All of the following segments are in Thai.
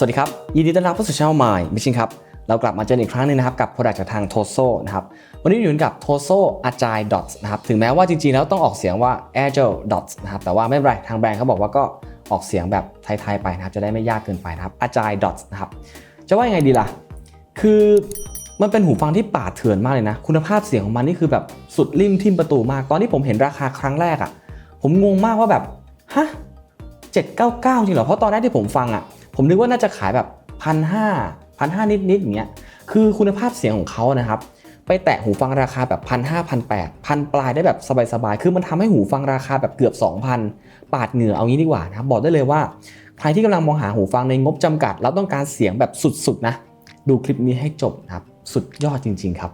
สวัสดีครับ ยินดีต้อนรับเข้าสู่ช่อง My Mission ครับ เรากลับมาเจออีกครั้งหนึงนะครับ กับ Product จากทาง Toso นะครับ วันนี้อยู่กับ Toso Agile Dots นะครับ ถึงแม้ว่าจริงๆ แล้วต้องออกเสียงว่า Agile Dots นะครับ แต่ว่าไม่เป็นไร ทางแบรนด์เขาบอกว่าก็ออกเสียงแบบไทยๆไปนะครับ จะได้ไม่ยากเกินไปนะครับ Agile Dots นะครับ จะว่ายังไงดีล่ะ คือมันเป็นหูฟังที่ป่าดเถื่อนมากเลยนะ คุณภาพเสียงของมันนี่คือแบบสุดริมทิมประตูมาก ตอนที่ผมเห็นราคาครั้งแรกอะ่ะ ผมงงมากว่าแบบ ฮะ799จริงเหรอ เพราะตอนแรกที่ผมฟังอะ่ะ ผมนึกว่าน่าจะขายแบบพันห้าพันห้านิดๆอย่างเงี้ยคือคุณภาพเสียงของเขานะครับ ไปแตะหูฟังราคาแบบพันห้าพันแปดพันปลายได้แบบสบายๆ คือมันทำให้หูฟังราคาแบบเกือบ 2,000 ปาดเหงื่อเอางี้ดีกว่านะครับบอกได้เลยว่าใครที่กำลังมองหาหูฟังในงบจำกัด แล้วต้องการเสียงแบบสุดๆนะดูคลิปนี้ให้จบนะครับ สุดยอดจริง ๆ ครับ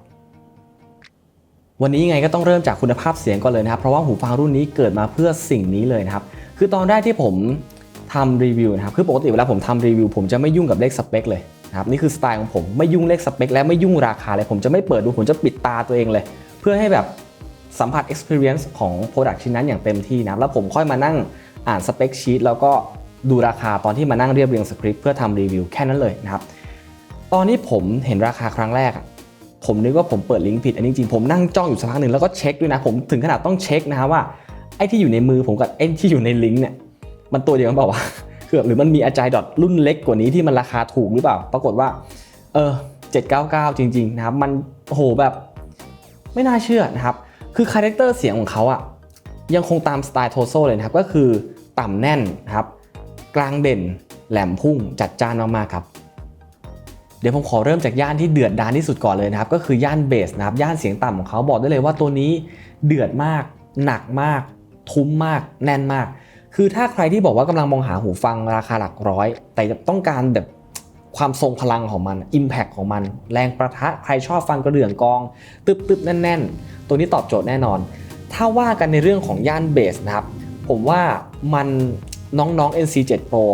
วันนี้ยังไงก็ต้องเริ่มจากคุณภาพเสียงก่อนเลยนะครับ เพราะว่าหูฟังรุ่นนี้เกิดมาเพื่อสิ่งนี้เลยนะครับ คือตอนแรกที่ผม ทำรีวิวนะครับ คือปกติเวลาผมทำรีวิวผมจะไม่ยุ่งกับเลขสเปคเลยนะครับนี่คือสไตล์ของผมไม่ยุ่งเลขสเปคและไม่ยุ่งราคาเลยผมจะไม่เปิดดูผมจะปิดตาตัวเองเลย เพื่อให้แบบสัมผัส experience ของ product ชิ้นนั้นอย่างเต็มที่นะแล้วผมค่อยมานั่งอ่านสเปคชีตแล้วก็ดูราคาตอนที่มานั่งเรียบเรียงสคริปต์เพื่อทำรีวิวแค่นั้นเลยนะครับตอนนี้ผมเห็นราคาครั้งแรกผมนึกว่าผมเปิดลิงก์ผิดอันนี้จริงผมนั่งจ้องอยู่สักพักหนึ่งแล้วก็เช็คด้วยนะผมถึงขนาดต้องเช็คนะครับว่าไอ้ที่อยู่ในมือผมกับไอ้ที่อยู่ในลิงก์เนี่ย มันตัวเดียวกันเปล่าวะคือหรือมันมีอาจายดอทรุ่นเล็กกว่านี้ที่มันราคาถูกหรือเปล่า ปรากฏว่า เออ 799 จริง ๆ นะครับ มันโหแบบไม่น่าเชื่อนะครับ คือคาแรคเตอร์เสียงของเขาอะยังคงตามสไตล์โทโซเลยนะครับ ก็คือต่ำแน่นนะครับ กลางเด่นแหลมพุ่งจัดจ้านมากๆครับ เดี๋ยวผมขอเริ่มจากย่านที่เดือดดานที่สุดก่อนเลยนะครับ ก็คือย่านเบสนะครับ ย่านเสียงต่ำของเขาบอกได้เลยว่าตัวนี้เดือดมาก หนักมาก ทุ้มมาก แน่นมาก คือถ้าใครที่บอกว่ากำลังมองหาหูฟังราคาหลักร้อย แต่ต้องการแบบความทรงพลังของมัน Impact ของมัน แรงประทะใครชอบฟังกระเดื่องกอง ตึบตึบๆแน่น ๆ ตัวนี้ตอบโจทย์แน่นอน ถ้าว่ากันในเรื่องของย่านเบสนะครับ ผมว่ามันน้องๆ NC7 Pro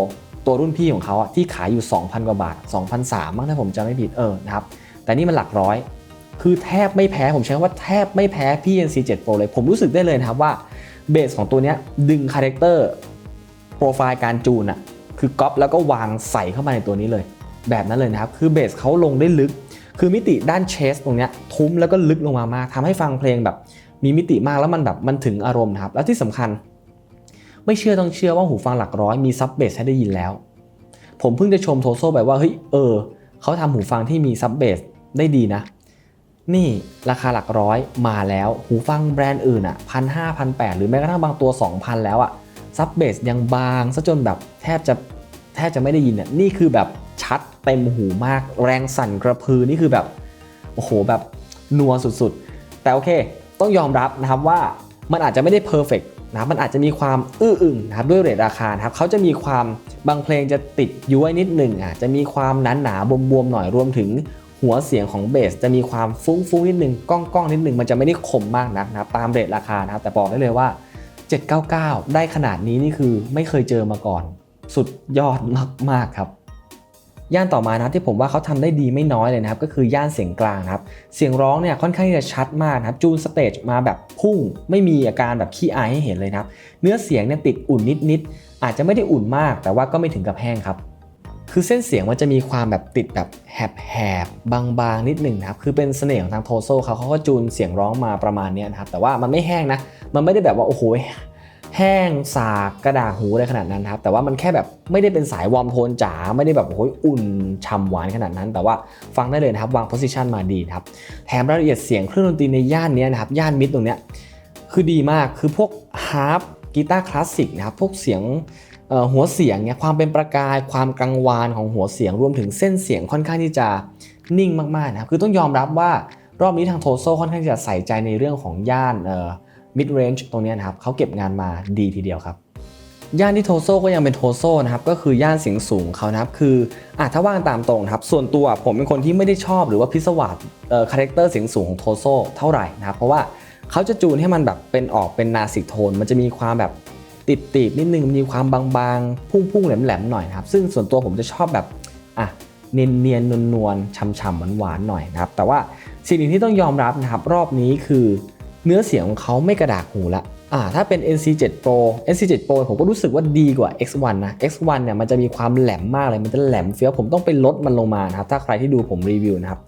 ตัวรุ่นพี่ของเขาที่ขายอยู่ 2,000 กว่าบาท2,300มั้งถ้าผมจำไม่ผิดเออนะครับ แต่นี่มันหลักร้อย คือแทบไม่แพ้ผมใช้คำว่าแทบไม่แพ้พี่ NC7 Pro เลย ผมรู้สึกได้เลยนะครับว่า เบสของตัวนี้ดึงคาแรคเตอร์โปรไฟล์การจูนอะคือก๊อปแล้วก็วางใส่เข้ามาในตัวนี้เลย แบบนั้นเลยนะครับ คือเบสเขาลงได้ลึก คือมิติด้านเชสตรงนี้ทุ้มแล้วก็ลึกลงมามากทำให้ฟังเพลงแบบมีมิติมากแล้วมันแบบมันถึงอารมณ์นะครับ แล้วที่สำคัญ ไม่เชื่อต้องเชื่อว่าหูฟังหลักร้อยมีซับเบสให้ได้ยินแล้ว ผมเพิ่งจะชมโทโซไปว่าเฮ้ยเออเขาทำหูฟังที่มีซับเบสได้ดีนะ นี่ราคาหลักร้อยมาแล้วหูฟังแบรนด์อื่นอะพันห้าพันแปดหรือแม้กระทั่งบางตัว 2,000 แล้วอะซับเบสยังบางซะจนแบบแทบจะแทบจะไม่ได้ยินอะนี่คือแบบชัดเต็มหูมากแรงสั่นกระพือนี่คือแบบ โอ้โหแบบนัวสุดๆ แต่โอเค ต้องยอมรับนะครับว่ามันอาจจะไม่ได้เพอร์เฟกนะครับมันอาจจะมีความอื้ออึงนะครับด้วยเรทราคาครับเขาจะมีความบางเพลงจะติดย้วยนิดหนึ่งอาจจะมีความหนาหนาบวมๆหน่อยรวมถึง หัวเสียงของเบสจะมีความฟุ้งๆนิดนึงก้องๆนิดนึงมันจะไม่ได้คมมากนักนะครับตามเรทราคานะครับแต่บอกได้เลยว่า 799 ได้ขนาดนี้นี่คือไม่เคยเจอมาก่อน สุดยอดมากๆครับย่านต่อมานะที่ผมว่าเขาทำได้ดีไม่น้อยเลยนะครับก็คือย่านเสียงกลางครับเสียงร้องเนี่ยค่อนข้างที่จะชัดมากนะครับจูนสเตจมาแบบพุ่งไม่มีอาการแบบขี้อายให้เห็นเลยนะครับเนื้อเสียงเนี่ยติดอุ่นนิดๆอาจจะไม่ได้อุ่นมาก แต่ว่าก็ไม่ถึงกับแห้งครับ คือเส้นเสียงมันจะมีความแบบติดแบบแหบๆบางๆนิดหนึ่งนะครับ คือเป็นเสน่ห์ของทางโทโซเขาเขาก็จูนเสียงร้องมาประมาณนี้นะครับ แต่ว่ามันไม่แห้งนะ มันไม่ได้แบบว่าโอ้โหแห้งสากกระดาหูอะไรขนาดนั้นครับแต่ว่ามันแค่แบบไม่ได้เป็นสายวอร์มโทนจ๋าไม่ได้แบบโอ้โหอุ่นฉ่ำหวานขนาดนั้น แต่ว่าฟังได้เลยนะครับวางโพสิชันมาดีครับแถมรายละเอียดเสียงเครื่องดนตรีในย่านนี้นะครับย่านมิดตรงเนี้ยคือดีมากคือพวกฮาร์ปกีตาร์คลาสสิกนะครับพวกเสียง หัวเสียงเนี่ยความเป็นประกายความกังวานของหัวเสียงรวมถึงเส้นเสียงค่อนข้างที่จะนิ่งมากๆนะครับคือต้องยอมรับว่ารอบนี้ทางโทโซค่อนข้างจะใส่ใจในเรื่องของย่านเอ่อ mid range ตรงนี้นะครับเขาเก็บงานมาดีทีเดียวครับ ย่านที่โทโซก็ยังเป็นโทโซนะครับก็คือย่านเสียงสูงเขานะครับคืออะถ้าว่างตามตรงนะครับส่วนตัวผมเป็นคนที่ไม่ได้ชอบหรือว่าพิศวาสเอ่อคาแรคเตอร์เสียงสูงของโทโซเท่าไหร่นะครับเพราะว่าเขาจะจูนให้มันแบบเป็นออกเป็นนาสิกโทน มันจะมีความแบบ ติดตีบๆนิดนึงมีความบางๆ พุ่งๆแหลมๆหน่อยนะครับซึ่งส่วนตัวผมจะชอบแบบอะเนียนเนียนๆนวลๆช่ำๆหวานๆหน่อยนะครับแต่ว่าสิ่งหนึ่งที่ต้องยอมรับนะครับรอบนี้คือ เนื้อเสียงของเขาไม่กระดากหูละ อ่าถ้าเป็น NC7 Pro NC7 Pro ผมก็รู้สึกว่าดีกว่า X1 นะ X1 เนี่ยมันจะมีความแหลมมากเลย มันจะแหลมเฟี้ยวผมต้องไปลดมันลงมานะครับ ถ้าใครที่ดูผมรีวิวนะครับ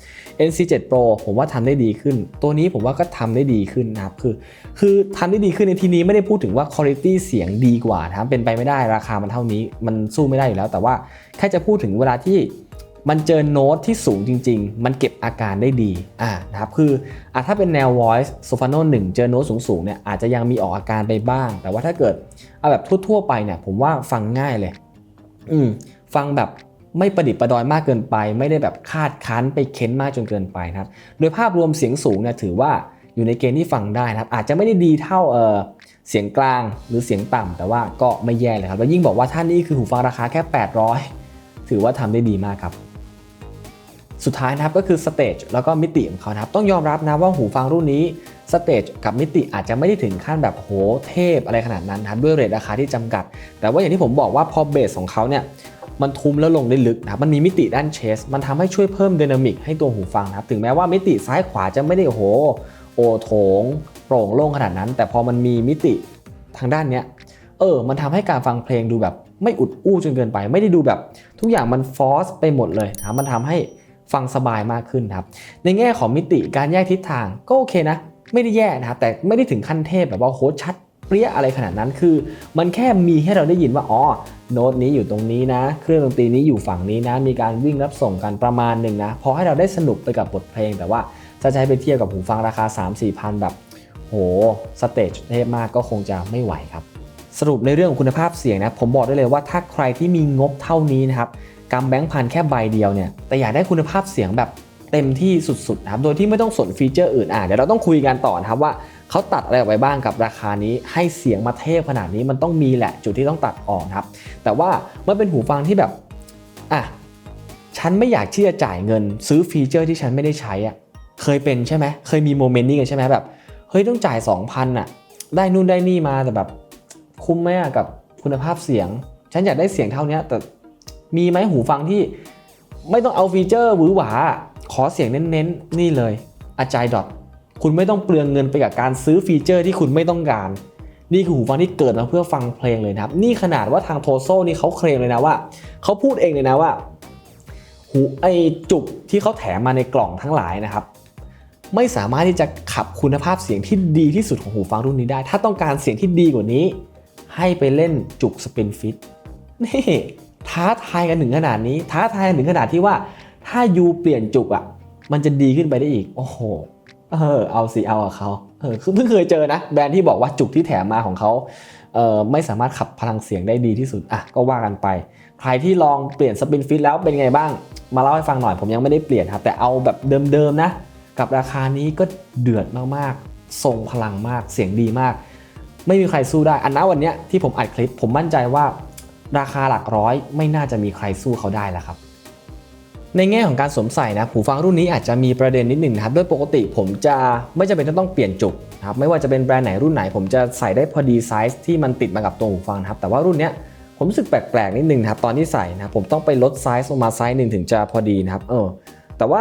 NC7 Pro ผมว่าทำได้ดีขึ้น ตัวนี้ผมว่าก็ทำได้ดีขึ้นนะครับ คือ คือทำได้ดีขึ้นในที่นี้ไม่ได้พูดถึงว่า quality เสียงดีกว่านะครับเป็นไปไม่ได้ราคามันเท่านี้ มันสู้ไม่ได้อยู่แล้ว แต่ว่าแค่จะพูดถึงเวลาที่ มันเจอโน้ตที่สูงจริง ๆ มันเก็บอาการได้ดีอ่านะครับคืออะถ้าเป็นแนว voice soprano 1 เจอโน้ตสูงๆเนี่ยอาจจะยังมีออกอาการไปบ้าง แต่ว่าถ้าเกิดเอาแบบทั่วๆไปเนี่ยผมว่าฟังง่ายเลย อืมฟังแบบไม่ประดิษฐ์ประดอยมากเกินไป ไม่ได้แบบคาดคั้นไปเค้นมากจนเกินไปนะครับ โดยภาพรวมเสียงสูงเนี่ยถือว่าอยู่ในเกณฑ์ที่ฟังได้นะครับ อาจจะไม่ได้ดีเท่าเออเสียงกลางหรือเสียงต่ำแต่ว่าก็ไม่แย่เลยครับ แล้วยิ่งบอกว่าท่านนี้คือหูฟังราคาแค่ 800 ถือว่าทำได้ดีมากครับ สุดท้ายนะครับก็คือสเตจแล้วก็มิติของเขานะครับต้องยอมรับนะว่าหูฟังรุ่นนี้สเตจกับมิติอาจจะไม่ได้ถึงขั้นแบบโหเทพอะไรขนาดนั้นนะครับด้วยเรทราคาที่จำกัด แต่ว่าอย่างที่ผมบอกว่าพอเบสของเขาเนี่ยมันทุ้มแล้วลงได้ลึกนะมันมีมิติด้านเชส มันทำให้ช่วยเพิ่มไดนามิกให้ตัวหูฟังนะครับ ถึงแม้ว่ามิติซ้ายขวาจะไม่ได้โห โอโถง โปร่งโล่งขนาดนั้น แต่พอมันมีมิติทางด้านเนี้ย เออ มันทำให้การฟังเพลงดูแบบไม่อุดอู้จนเกินไป ไม่ได้ดูแบบ ทุกอย่างมันฟอสไปหมดเลยนะมันทำให้ ฟังสบายมากขึ้นครับ ในแง่ของมิติการแยกทิศทางก็โอเคนะ ไม่ได้แย่นะครับ แต่ไม่ได้ถึงขั้นเทพแบบว่าโหชัดเปรี้ยอะไรขนาดนั้นคือ มันแค่มีให้เราได้ยินว่าอ๋อโน้ตนี้อยู่ตรงนี้นะ เครื่องดนตรีนี้อยู่ฝั่งนี้นะ มีการวิ่งรับส่งกันประมาณหนึ่งนะพอให้เราได้สนุกไปกับบทเพลง แต่ว่าจะใช้ไปเทียบกับหูฟังราคา 3 4พันแบบ โหสเตจเทพมากก็คงจะไม่ไหวครับ สรุปในเรื่องของคุณภาพเสียงนะผมบอกได้เลยว่าถ้าใครที่มีงบเท่านี้นะครับกำแบงค์พันแค่ใบเดียวเนี่ยแต่อยากได้คุณภาพเสียงแบบเต็มที่สุดๆนะครับโดยที่ไม่ต้องสนฟีเจอร์อื่นอะเดี๋ยวเราต้องคุยกันต่อนะครับว่าเขาตัดอะไรออกไปบ้างกับราคานี้ให้เสียงมาเทพขนาดนี้มันต้องมีแหละจุดที่ต้องตัดออกครับ แต่ว่าเมันเป็นหูฟังที่แบบอะฉันไม่อยากที่จะจ่ายเงินซื้อฟีเจอร์ที่ฉันไม่ได้ใช้อะเคยเป็นใช่ไหมเคยมีโมเมนต์นี้กันใช่ไหมแบบเฮ้ยต้องจ่าย 2,000อะได้นู่นได้นี่มาแต่แบบคุ้มไหมอะกับคุณภาพเสียง ฉันอยากได้เสียงเท่านี้แต่ มีไหมหูฟังที่ไม่ต้องเอาฟีเจอร์หวือหวา ขอเสียงเน้นๆ นี่เลยอาจายดอทคุณไม่ต้องเปลืองเงินไปกับการซื้อฟีเจอร์ที่คุณไม่ต้องการ นี่คือหูฟังที่เกิดมาเพื่อฟังเพลงเลยนะครับ นี่ขนาดว่าทางโทโซนี่เขาเคลมเลยนะว่า เขาพูดเองเลยนะว่า หูไอจุกที่เขาแถมมาในกล่องทั้งหลายนะครับไม่สามารถที่จะขับคุณภาพเสียงที่ดีที่สุดของหูฟังรุ่นนี้ได้ ถ้าต้องการเสียงที่ดีกว่านี้ ให้ไปเล่นจุกสปินฟิตนี่ ท้าทายกันถึงขนาดนี้ ท้าทายกันถึงขนาดที่ว่าถ้ายูเปลี่ยนจุกอะ่ะ มันจะดีขึ้นไปได้อีก โอ้โห เออ เอาสิเอากับเขาเออคือเพิ่งเคยเจอนะ แบรนด์ที่บอกว่าจุกที่แถมมาของเขาเออไม่สามารถขับพลังเสียงได้ดีที่สุด อะ ก็ว่ากันไป ใครที่ลองเปลี่ยนสปินฟิตแล้วเป็นไงบ้าง มาเล่าให้ฟังหน่อย ผมยังไม่ได้เปลี่ยนครับ แต่เอาแบบเดิมๆนะ กับราคานี้ก็เดือดมากๆ ทรงพลังมาก เสียงดีมาก ไม่มีใครสู้ได้ อันนั้นวันนี้ที่ผมอัดคลิป ผมมั่นใจว่า ราคาหลักร้อยไม่น่าจะมีใครสู้เขาได้แล้วครับ ในแง่ของการสวมใส่นะหูฟังรุ่นนี้อาจจะมีประเด็นนิดหนึ่งนะครับโดยปกติผมจะไม่จำเป็นต้องเปลี่ยนจุกนะครับไม่ว่าจะเป็นแบรนด์ไหนรุ่นไหน ผมจะใส่ได้พอดีไซส์ที่มันติดมากับตัวหูฟังนะครับแต่ว่ารุ่นเนี้ยผมรู้สึกแปลกๆนิดนึงนะครับตอนที่ใส่นะผมต้องไปลดไซส์ลงมาไซส์หนึ่งถึงจะพอดีนะครับเออแต่ว่า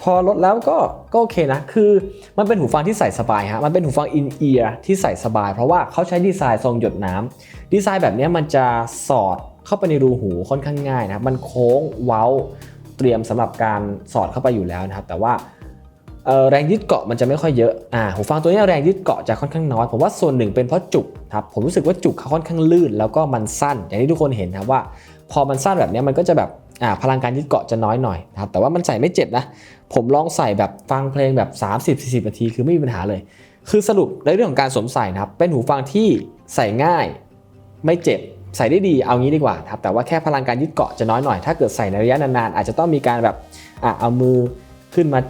พอลดแล้วก็ก็โอเคนะ คือมันเป็นหูฟังที่ใส่สบายฮะ มันเป็นหูฟังอินเอียร์ที่ใส่สบาย เพราะว่าเขาใช้ดีไซน์ทรงหยดน้ำดีไซน์แบบนี้มันจะสอดเข้าไปในรูหูค่อนข้างง่ายนะครับมันโค้งเว้าเตรียมสำหรับการสอดเข้าไปอยู่แล้วนะครับ แต่ว่าแรงยึดเกาะมันจะไม่ค่อยเยอะอ่าหูฟังตัวนี้แรงยึดเกาะจะค่อนข้างน้อยผมว่าส่วนหนึ่งเป็นเพราะจุกครับผมรู้สึกว่าจุกเขาค่อนข้างลื่น แล้วก็มันสั้น อย่างที่ทุกคนเห็นนะครับว่า พอมันสั้นแบบนี้มันก็จะแบบ อ่าพลังการยึดเกาะจะน้อยหน่อยนะครับแต่ว่ามันใส่ไม่เจ็บนะ ผมลองใส่แบบฟังเพลงแบบ 30-40นาทีคือไม่มีปัญหาเลย คือสรุปในเรื่องของการสวมใส่นะครับ เป็นหูฟังที่ใส่ง่ายไม่เจ็บใส่ได้ดีเอางี้ดีกว่าครับแต่ว่าแค่พลังการยึดเกาะจะน้อยหน่อย ถ้าเกิดใส่ในระยะนานๆ อาจจะต้องมีการแบบอะเอามือขึ้นมา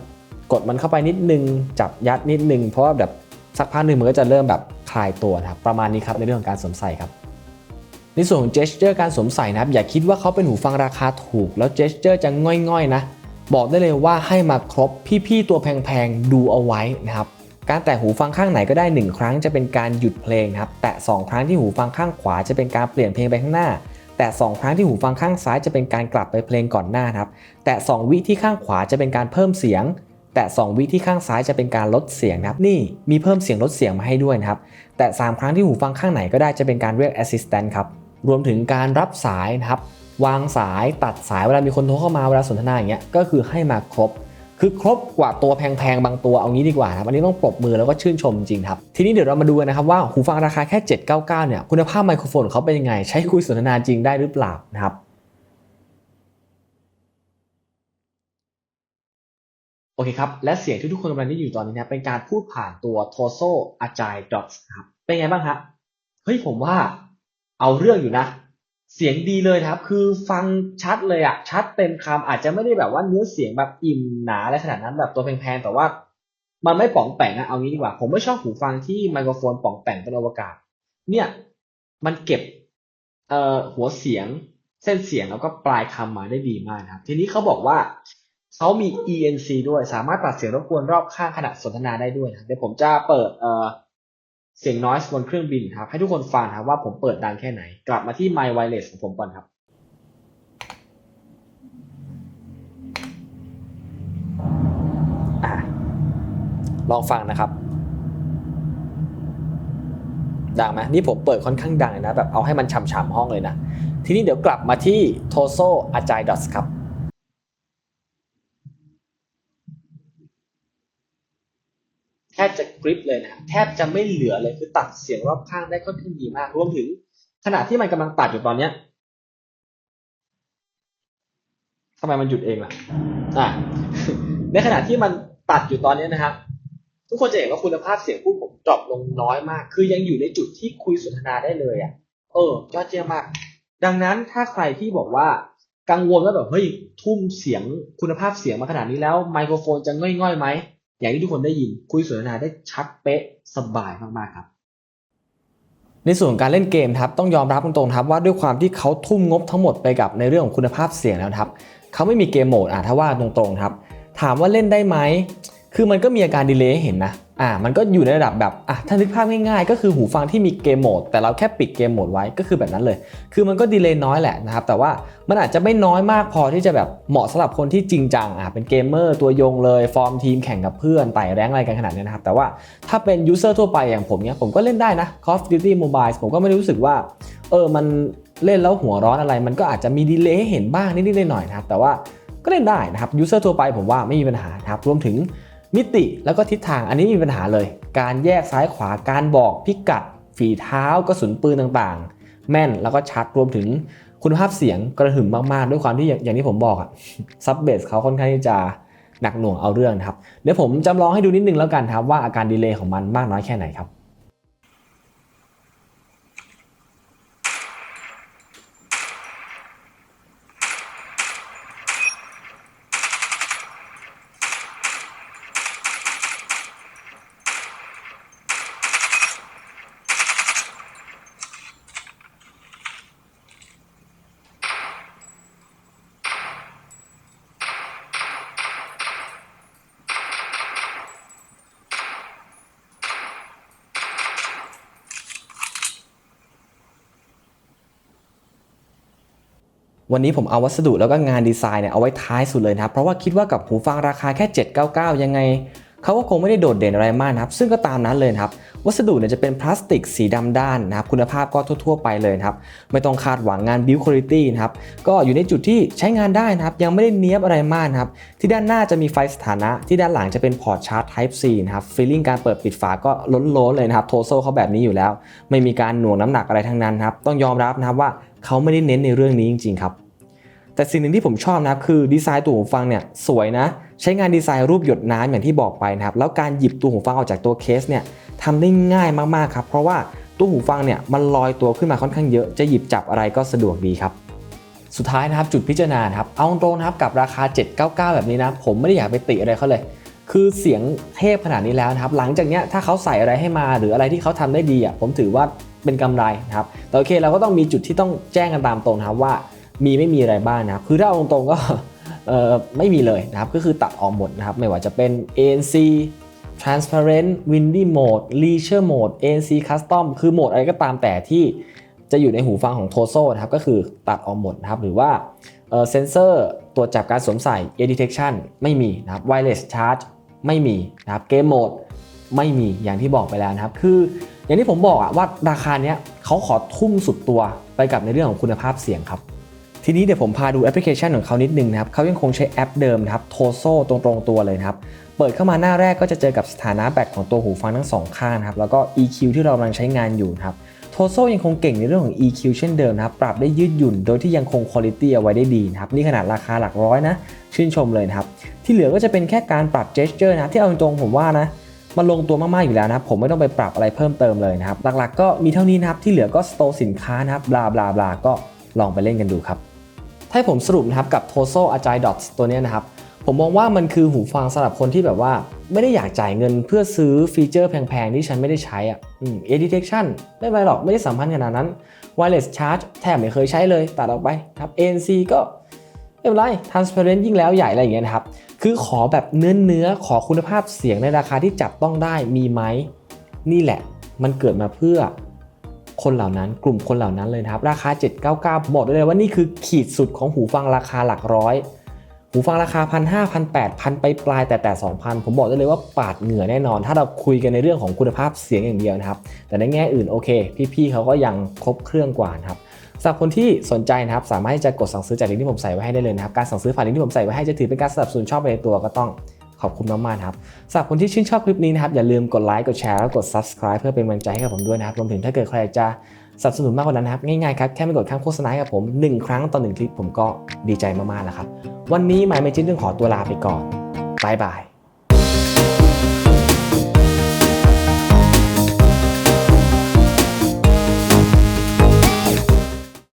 กดมันเข้าไปนิดนึง จับยัดนิดนึง เพราะว่าแบบสักพักหนึ่งมันก็จะเริ่มแบบคลายตัวนะครับประมาณนี้ครับในเรื่องของการสวมใส่ครับ ในส่วนของ gesture การสวมใส่นะครับอย่าคิดว่าเขาเป็นหูฟังราคาถูก แล้ว gesture จะง่อยๆนะ บอกได้เลยว่าให้มาครบพี่ๆตัวแพงๆดูเอาไว้นะครับการแตะหูฟังข้างไหนก็ได้ 1 ครั้งจะเป็นการหยุดเพลงนะครับ แตะ 2 ครั้งที่หูฟังข้างขวาจะเป็นการเปลี่ยนเพลงไปข้างหน้า แตะ 2 ครั้งที่หูฟังข้างซ้ายจะเป็นการกลับไปเพลงก่อนหน้าครับ แตะ 2 วิที่ข้างขวาจะเป็นการเพิ่มเสียง แต่2วิที่ข้างซ้ายจะเป็นการลดเสียงนะครับ นี่มีเพิ่มเสียงลดเสียงมาให้ด้วยนะครับ แต่3ครั้งที่หูฟังข้างไหนก็ได้จะเป็นการเรียก assistant ครับ รวมถึงการรับสายนะครับ วางสายตัดสายเวลามีคนโทรเข้ามาเวลาสนทนาอย่างเงี้ยก็คือให้มาครบ คือครบกว่าตัวแพงๆ บางตัวเอางี้ดีกว่าครับอันนี้ต้องปรบมือแล้วก็ชื่นชมจริงครับ ทีนี้เดี๋ยวเรามาดูกันนะครับว่าหูฟังราคาแค่ 799 เนี่ยคุณภาพไมโครโฟนเขาเป็นยังไง ใช้คุยสนทนาจริงได้หรือเปล่านะครับโอเคครับ และเสียงที่ทุกคนกำลังได้อยู่ตอนนี้นะเป็นการพูดผ่านตัว Toso Agile Dots ครับ เป็นไงบ้างครับเฮ้ยผมว่า เอาเรื่องอยู่นะ เสียงดีเลยครับ คือฟังชัดเลยอะชัดเต็มคำอาจจะไม่ได้แบบว่าเนื้อเสียงแบบอิ่มหนาอะไรขนาดนั้นแบบตัวแพงๆแต่ว่า มันไม่ป๋องแปงอะเอางี้ดีกว่า ผมไม่ชอบหูฟังที่ไมโครโฟนป๋องแปงเป็นอวกาศ เนี่ยมันเก็บเอ่อหัวเสียงเส้นเสียงแล้วก็ปลายคำมาได้ดีมากนะครับ ทีนี้เขาบอกว่าเขามี ENC ด้วยสามารถตัดเสียงรบกวนรอบข้างขณะสนทนาได้ด้วยนะเดี๋ยวผมจะเปิดเอ่อ เสียง noise บนเครื่องบินครับ ให้ทุกคนฟังนะครับว่าผมเปิดดังแค่ไหน กลับมาที่ My Wireless ของผมก่อนครับอะลองฟังนะครับ ดังไหมนี่ผมเปิดค่อนข้างดังเลยนะ แบบเอาให้มันฉ่ำๆห้องเลยนะ ทีนี้เดี๋ยวกลับมาที่ Toso Agile Dots ครับแทบจะ กริปเลยนะครับแทบจะไม่เหลือเลยคือตัดเสียงรอบข้างได้ค่อนข้างดีมากรวมถึงขณะที่มันกำลังตัดอยู่ตอนเนี้ยทำไมมันหยุดเองล่ะอะในขณะที่มันตัดอยู่ตอนนี้นะครับทุกคนจะเห็นว่าคุณภาพเสียงพูดผมดรอปลงน้อยมาก คือยังอยู่ในจุดที่คุยสนทนาได้เลยอะ เออยอดเยี่ยมมาก ดังนั้นถ้าใครที่บอกว่ากังวลว่าแบบเฮ้ยทุ่มเสียงคุณภาพเสียงมาขนาดนี้แล้วไมโครโฟนจะง่อยๆไหม อย่างที่ทุกคนได้ยินคุยสนทนาได้ชัดเป๊ะสบายมากๆครับ ในส่วนของการเล่นเกมครับต้องยอมรับตรงๆครับว่าด้วยความที่เขาทุ่มงบทั้งหมดไปกับในเรื่องของคุณภาพเสียงแล้วครับเขาไม่มีเกมโหมดอะถ้าว่าตรงๆครับ ถามว่าเล่นได้ไหมคือมันก็มีอาการดีเลย์เห็นนะ อ่ามันก็อยู่ในระดับแบบอะถ้านึกภาพง่ายๆ ก็คือหูฟังที่มีเกมโหมด แต่เราแค่ปิดเกมโหมดไว้ก็คือแบบนั้นเลย คือมันก็ดีเลย์น้อยแหละนะครับ แต่ว่ามันอาจจะไม่น้อยมากพอที่จะแบบเหมาะสำหรับคนที่จริงจังอะเป็นเกมเมอร์ตัวยงเลย ฟอร์มทีมแข่งกับเพื่อนไต่แรงอะไรกันขนาดนี้นะครับ แต่ว่าถ้าเป็นยูเซอร์ทั่วไปอย่างผมเนี้ยผมก็เล่นได้นะ Call of Duty Mobile ผมก็ไม่รู้สึกว่าเออมันเล่นแล้วหัวร้อนอะไร มันก็อาจจะมีดีเลย์ให้เห็นบ้างนิดๆหน่อยๆนะครับแต่ว่าก็เล่นได้นะครับยูเซอร์ทั่วไปผมว่าไม่มีปัญหาครับรวมถึง มิติแล้วก็ทิศทางอันนี้มีปัญหาเลย การแยกซ้ายขวาการบอกพิกัด ฝีเท้ากระสุนปืนต่างๆ แม่นแล้วก็ชัดรวมถึงคุณภาพเสียงกระหึ่มมากๆ ด้วยความที่อย่างางที่ผมบอกอะซับเบสเขาค่อนข้างที่จะหนักหน่วงเอาเรื่องครับ เดี๋ยวผมจำลองให้ดูนิดนึงแล้วกันครับว่าอาการดีเลย์ของมันมากน้อยแค่ไหนครับ วันนี้ผมเอาวัสดุแล้วก็งานดีไซน์เนี่ยเอาไว้ท้ายสุดเลยนะครับ เพราะว่าคิดว่ากับหูฟังราคาแค่ 799 ยังไงเขาก็คงไม่ได้โดดเด่นอะไรมากนะครับ ซึ่งก็ตามนั้นเลยนะครับ วัสดุเนี่ยจะเป็นพลาสติกสีดำด้านนะครับ คุณภาพก็ทั่ว ๆ ไปเลยนะครับ ไม่ต้องคาดหวังงาน build quality นะครับ ก็อยู่ในจุดที่ใช้งานได้นะครับ ยังไม่ได้เนี้ยบอะไรมากนะครับ ที่ด้านหน้าจะมีไฟสถานะ ที่ด้านหลังจะเป็นพอร์ตชาร์จ Type C นะครับ ฟีลลิ่งการเปิดปิดฝาก็ล้นๆเลยนะครับ โทโซเขาแบบนี้อยู่แล้ว ไม่มีการหน่วงน้ำหนักอะไรทั้งนั้นครับ ต้องยอมรับนะครับว่าเขาไม่ได้เน้นในเรื่องนี้จริงๆครับ แต่สิ่งหนึ่งที่ผมชอบนะครับคือดีไซน์ตัวหูฟังเนี่ยสวยนะ ใช้งานดีไซน์รูปหยดน้ำอย่างที่บอกไปนะครับแล้วการหยิบตัวหูฟังออกจากตัวเคสเนี่ยทำได้ง่ายมากๆครับเพราะว่าตัวหูฟังเนี่ยมันลอยตัวขึ้นมาค่อนข้างเยอะจะหยิบจับอะไรก็สะดวกดีครับสุดท้ายนะครับจุดพิจารณาครับเอาตรงนะครับกับราคา 799 แบบนี้นะ ผมไม่ได้อยากไปติอะไรเขาเลย คือเสียงเทพขนาดนี้แล้วนะครับ หลังจากเนี้ยถ้าเขาใส่อะไรให้มาหรืออะไรที่เขาทำได้ดีอะผมถือว่าเป็นกำไรนะครับแต่โอเคเราก็ต้องมีจุดที่ต้องแจ้งกันตามตรงนะครับว่า มีไม่มีอะไรบ้างนะครับ คือถ้าเอาตรงๆก็ไม่มีเลยนะครับ ก็คือตัดออกหมดนะครับ ไม่ว่าจะเป็น ANC transparent windy mode leisure mode ANC custom คือโหมดอะไรก็ตามแต่ที่จะอยู่ในหูฟังของ Toso นะครับ ก็คือตัดออกหมดนะครับ หรือว่าเซนเซอร์ตรวจจับการสวมใส่ ear detection ไม่มีนะครับ wireless charge ไม่มีนะครับเกมโหมดไม่มีอย่างที่บอกไปแล้วนะครับ คืออย่างที่ผมบอกอะว่าราคาเนี้ยเขาขอทุ่มสุดตัวไปกับในเรื่องของคุณภาพเสียงครับ ทีนี้เดี๋ยวผมพาดูแอปพลิเคชันของเขานิดนึงนะครับเขายังคงใช้แอปเดิมนะครับโทโซตรงๆตัวเลยนะครับ เปิดเข้ามาหน้าแรกก็จะเจอกับสถานะแบตของตัวหูฟังทั้งสองข้างนะครับ แล้วก็ EQ ที่เรากำลังใช้งานอยู่นะครับโทโซยังคงเก่งในเรื่องของ EQ เช่นเดิมนะครับ ปรับได้ยืดหยุ่น โดยที่ยังคงคุณภาพเอาไว้ได้ดีนะครับ นี่ขนาดราคาหลักร้อยนะ ชื่นชมเลยนะครับ ที่เหลือก็จะเป็นแค่การปรับ gesture นะ ที่เอาตรงผมว่านะมันลงตัวมากๆอยู่แล้วนะผมไม่ต้องไปปรับอะไรเพิ่มเติมเลยนะครับ หลักๆ ก็มีเท่านี้นะครับ ที่เหลือก็สโตร์สินค้านะครับ บลาบลาบลาก็ลองไปเล่นกันดูครับ ให้ผมสรุปนะครับกับ Toso Agile Dots ตัวนี้นะครับ ผมมองว่ามันคือหูฟังสำหรับคนที่แบบว่า ไม่ได้อยากจ่ายเงินเพื่อซื้อฟีเจอร์แพงๆ ที่ฉันไม่ได้ใช้อะอืม Ear Detection ไม่เป็นไรหรอกไม่ได้สัมพันธ์ขนาดนั้น Wireless Charge แทบไม่เคยใช้เลยตัดออกไปครับ ANC ก็ไม่เป็นไร Transparent ยิ่งแล้วใหญ่อะไรอย่างเงี้ยนะครับคือขอแบบเนื้อเนื้อๆขอคุณภาพเสียงในราคาที่จับต้องได้มีไหมนี่แหละ มันเกิดมาเพื่อ คนเหล่านั้น กลุ่มคนเหล่านั้นเลยนะครับ ราคา 799 บอกได้เลยว่านี่คือขีดสุดของหูฟังราคาหลักร้อย หูฟังราคาพันห้าพันแปดพันไปปลายแต่แต่สองพันผมบอกได้เลยว่าปาดเหงื่อแน่นอน ถ้าเราคุยกันในเรื่องของคุณภาพเสียงอย่างเดียวนะครับ แต่ในแง่อื่นโอเค พี่ๆเขาก็ยังครบเครื่องกว่านะครับสำหรับคนที่สนใจนะครับ สามารถที่จะกดสั่งซื้อจากลิงก์ที่ผมใส่ไว้ให้ได้เลยนะครับ การสั่งซื้อผ่านลิงก์ที่ผมใส่ไว้ให้จะถือเป็นการสนับสนุนช่องไปในตัวก็ต้อง ขอบคุณมากๆนะครับสำหรับคนที่ชื่นชอบคลิปนี้นะครับอย่าลืมกดไลค์กดแชร์แล้วกด subscribe เพื่อเป็นกำลังใจให้กับผมด้วยนะครับรวมถึงถ้าเกิดใครอยากจะสนับสนุนมากกว่านั้นนะครับง่ายๆครับแค่ไม่กดข้ามโฆษณากับผมหนึ่งครั้งต่อหนึ่งคลิปผมก็ดีใจมากๆแล้วครับวันนี้หมายเมจิ้นต้องขอตัวลาไปก่อนบายบาย